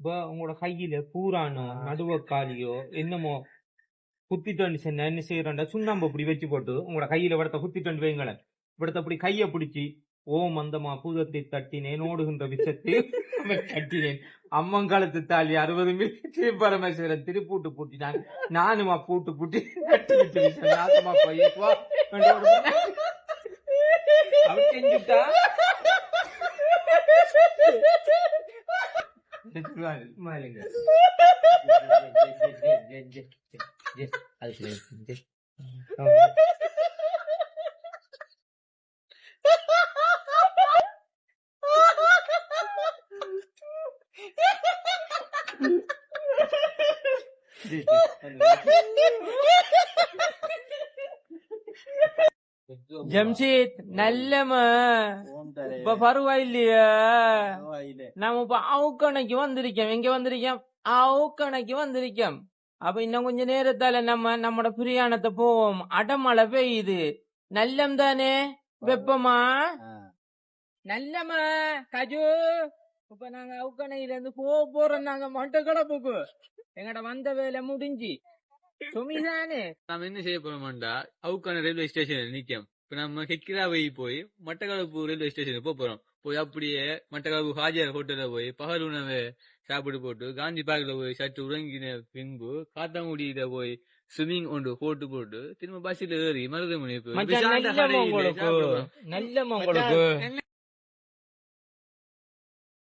இப்ப உங்களோட கையில பூரானோ நடுவக்காலியோ என்னமோ குத்திட்டு சொன்ன என்ன செய்யறா சுண்ணாம்பு அப்படி வச்சு போட்டு உங்களோட கையில விடத்த குத்திட்டு வைங்களேன். விடத்த அப்படி கைய பிடிச்சி ஓம் அந்தமா பூதத்தை தட்டினேன் ஓடுகின்ற விஷத்தை தட்டினேன். அம்மங்காலத்து தாலி அறுபது மில்லி பரமேஸ்வரன் திருப்பூட்டு பூட்டினான். நானுமா பூட்டு பூட்டி தட்டி Mal, mal gel. Gel gel gel. Hadi şuraya gel. Tamam. Gel gel. Hadi. Jamshid நல்லமா இப்ப பரவாயில்லையா நாம இப்ப அவுக்கணைக்கு வந்திருக்கோம் எங்க வந்திருக்கோம் அவுக்கணைக்கு வந்திருக்கோம் அப்ப இன்னும் கொஞ்ச நேரத்தால நம்ம நம்மட பிரியாணத்தை போவோம் அடமழை பெய்யுது நல்லம் தானே வெப்பமா நல்லமா கஜு இப்ப நாங்க அவுக்கணையில இருந்து போக போறோம் நாங்க மண்ட கிளப்புக்கு எங்கட வந்த வேலை முடிஞ்சு சுமிதானே நாம என்ன செய்ய போறோம்டா அவுக்கான ரயில்வே ஸ்டேஷன் நிக்கம் இப்ப நம்ம ஹெக்கிராவை போய் மட்டக்களப்பு ரயில்வே ஸ்டேஷனுக்கு போக போறோம். போய் அப்படியே மட்டக்களப்பு ஹாஜியார் ஹோட்டல்ல போய் பகல் உணவை சாப்பிட்டு போட்டு காந்தி பார்க்ல போய் சற்று உறங்கின பின்பு காத்தாங்குடியில போய் ஸ்விம்மிங் ஒன்று போட்டு போட்டு திரும்ப பஸ்ல ஏறி மருதமணி போய் மச்சான்